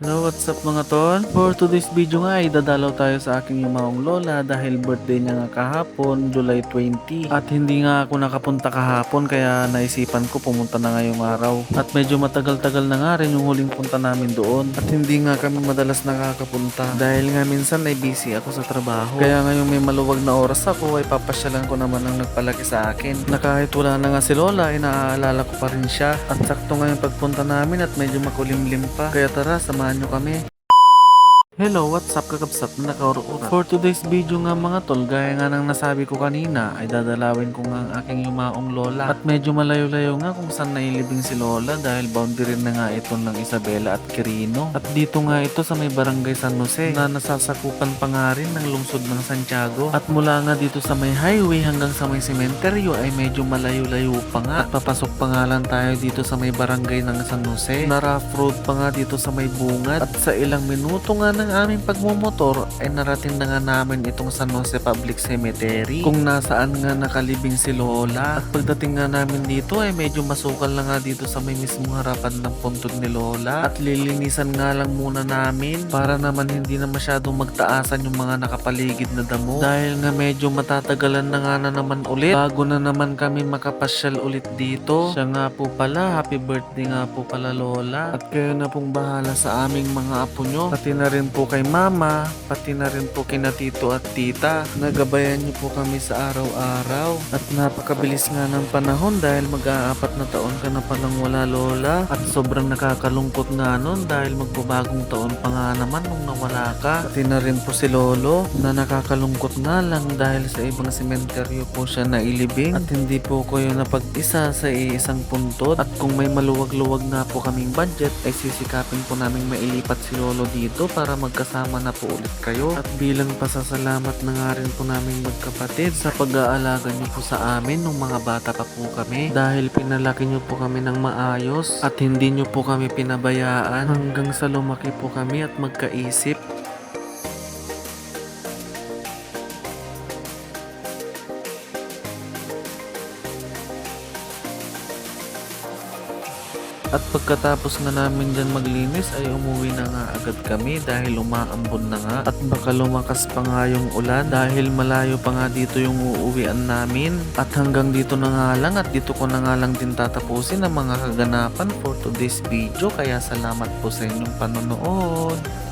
Hello, what's up mga tol? For today's video nga ay dadalaw tayo sa aking yumaong lola dahil birthday niya nga kahapon, July 20. At hindi nga ako nakapunta kahapon kaya naisipan ko pumunta na ngayong araw. At medyo matagal-tagal na nga rin yung huling punta namin doon. At hindi nga kami madalas nakakapunta dahil nga minsan ay busy ako sa trabaho. Kaya ngayong may maluwag na oras ako ay papasyalan ko naman ang nagpalaki sa akin. Na kahit wala na nga si lola ay naaalala ko pa rin siya. At sakto nga yung pagpunta namin at medyo makulimlim pa. Kaya tara, samahan nyo kami. Hello, what's up kakabsat na nakaurura? For today's video nga mga tol, gaya nga ng nasabi ko kanina, ay dadalawin ko nga ang aking yumaong lola. At medyo malayo-layo nga kung saan nailibing si lola dahil boundary na nga ito ng Isabela at Quirino. At dito nga ito sa may barangay San Jose na nasasakupan pa nga rin ng lungsod ng Santiago. At mula nga dito sa may highway hanggang sa may sementeryo ay medyo malayo-layo pa nga. At papasok pa nga lang tayo dito sa may barangay ng San Jose. Na rough road pa nga dito sa may bungad. At sa ilang minuto nga ng aming pagmumotor ay narating na nga namin itong San Jose Public Cemetery kung nasaan nga nakalibing si Lola. At pagdating nga namin dito ay medyo masukal na nga dito sa may mismong harapan ng puntod ni Lola. At lilinisan nga lang muna namin para naman hindi na masyadong magtaasan yung mga nakapaligid na damo. Dahil nga medyo matatagalan na nga na naman ulit bago na naman kami makapasyal ulit dito. Siya nga po pala, happy birthday nga po pala Lola. At kayo na pong bahala sa aming mga apo nyo. Pati na rin po kay mama, pati na rin po kina tito at tita. Nagabayan niyo po kami sa araw-araw. At napakabilis nga ng panahon dahil mag-aapat na taon ka na palang wala lola. At sobrang nakakalungkot nga nun dahil magbabagong taon pa nga naman nung nawala ka. Pati na rin po si lolo na nakakalungkot nga lang dahil sa ibang sementeryo po siya nailibing. At hindi po kayo napag-isa sa iisang puntod. At kung may maluwag-luwag na po kaming budget ay sisikapin po namin mailipat si lolo dito para magkasama na po ulit kayo. At bilang pasasalamat na nga rin po namin magkapatid sa pag-aalaga niyo po sa amin nung mga bata pa po kami. Dahil pinalaki niyo po kami ng maayos at hindi niyo po kami pinabayaan hanggang sa lumaki po kami at magkaisip. At pagkatapos na namin dyan maglinis ay umuwi na nga agad kami dahil umaambon na nga at baka lumakas pa nga yung ulan dahil malayo pa nga dito yung uuwian namin. At hanggang dito na nga lang at dito ko na nga lang din tatapusin ang mga kaganapan for today's video kaya salamat po sa inyong panonood.